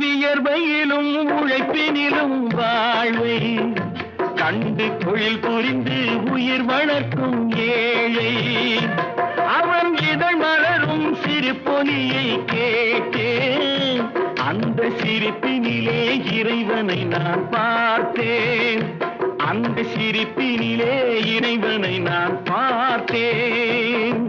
வியர்வையிலும் உழைப்பினிலும் வாழ்வை கண்டு தொழில் புரிந்து உயிர் வளர்க்கும் ஏழை. அவன் இதழ் மலரும் சிறு பொலியை கேட்டேன் அந்த சிரிப்பினிலே இறைவனை நான் பார்த்தேன். அந்த சிரிப்பினிலே இறைவனை நான் பார்த்தேன்.